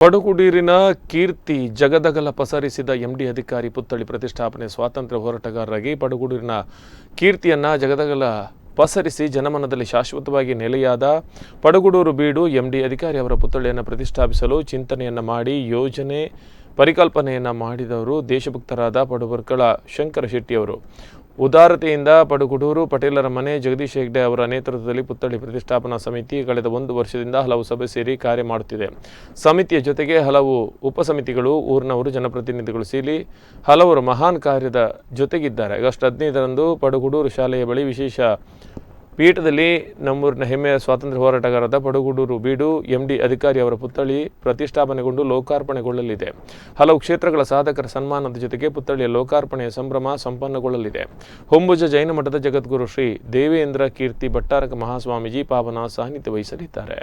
ಪಡುಗುಡೀರಿನ ಕೀರ್ತಿ ಜಗದಗಲ ಪಸರಿಸಿದ MD ಅಧಿಕಾರಿ ಪುತ್ಥಳಿ ಪ್ರತಿಷ್ಠಾಪನೆ ಸ್ವಾತಂತ್ರ್ಯ ಹೋರಾಟಗಾರರಾಗಿ ಪಡುಕುಡೀರಿನ ಕೀರ್ತಿಯನ್ನ ಜಗದಗಲ ಪಸರಿಸಿ ಜನಮನದಲ್ಲಿ ಶಾಶ್ವತವಾಗಿ ನೆಲೆಯಾದ ಪಡುಗುಡೂರು ಬೀಡು ಎಂಡಿ ಅಧಿಕಾರಿ ಅವರ ಪುತ್ಥಳಿಯನ್ನು ಪ್ರತಿಷ್ಠಾಪಿಸಲು ಚಿಂತನೆಯನ್ನು ಮಾಡಿ, ಯೋಜನೆ, ಪರಿಕಲ್ಪನೆಯನ್ನು ಮಾಡಿದವರು ದೇಶಭಕ್ತರಾದ ಪಡುಬರ್ಕಳ ಶಂಕರ ಶೆಟ್ಟಿಯವರು. ಉದಾರತೆಯಿಂದ ಪಡುಗುಡೂರು ಪಟೇಲರ ಮನೆ ಜಗದೀಶ್ ಹೆಗ್ಡೆ ಅವರ ನೇತೃತ್ವದಲ್ಲಿ ಪುತ್ಥಳಿ ಪ್ರತಿಷ್ಠಾಪನಾ ಸಮಿತಿ ಕಳೆದ ಒಂದು ವರ್ಷದಿಂದ ಹಲವು ಸಭೆ ಸೇರಿ ಕಾರ್ಯ ಮಾಡುತ್ತಿದೆ. ಸಮಿತಿಯ ಜೊತೆಗೆ ಹಲವು ಉಪಸಮಿತಿಗಳು, ಊರಿನವರು ಜನಪ್ರತಿನಿಧಿಗಳು ಸೇರಿ ಹಲವರು ಮಹಾನ್ ಕಾರ್ಯದ ಜೊತೆಗಿದ್ದಾರೆ. ಆಗಸ್ಟ್ ಹದಿನೈದರಂದು ಪಡುಗುಡೂರು ಶಾಲೆಯ ಬಳಿ ವಿಶೇಷ ಪೀಠದಲ್ಲಿ ನಮ್ಮೂರಿನ ಹೆಮ್ಮೆಯ ಸ್ವಾತಂತ್ರ್ಯ ಹೋರಾಟಗಾರರಾದ ಪಡುಗುಡೂರು ಬೀಡು, ಎಂಡಿ ಅಧಿಕಾರಿ ಅವರ ಪುತ್ಥಳಿ ಪ್ರತಿಷ್ಠಾಪನೆಗೊಂಡು ಲೋಕಾರ್ಪಣೆಗೊಳ್ಳಲಿದೆ. ಹಲವು ಕ್ಷೇತ್ರಗಳ ಸಾಧಕರ ಸನ್ಮಾನದ ಜೊತೆಗೆ ಪುತ್ಥಳಿಯ ಲೋಕಾರ್ಪಣೆಯ ಸಂಭ್ರಮ ಸಂಪನ್ನಗೊಳ್ಳಲಿದೆ. ಹೊಂಬುಜ ಜೈನ ಮಠದ ಜಗದ್ಗುರು ಶ್ರೀ ದೇವೇಂದ್ರ ಕೀರ್ತಿ ಭಟ್ಟಾರಕ ಮಹಾಸ್ವಾಮೀಜಿ ಪಾವನ ಸಾನ್ನಿಧ್ಯ ವಹಿಸಲಿದ್ದಾರೆ.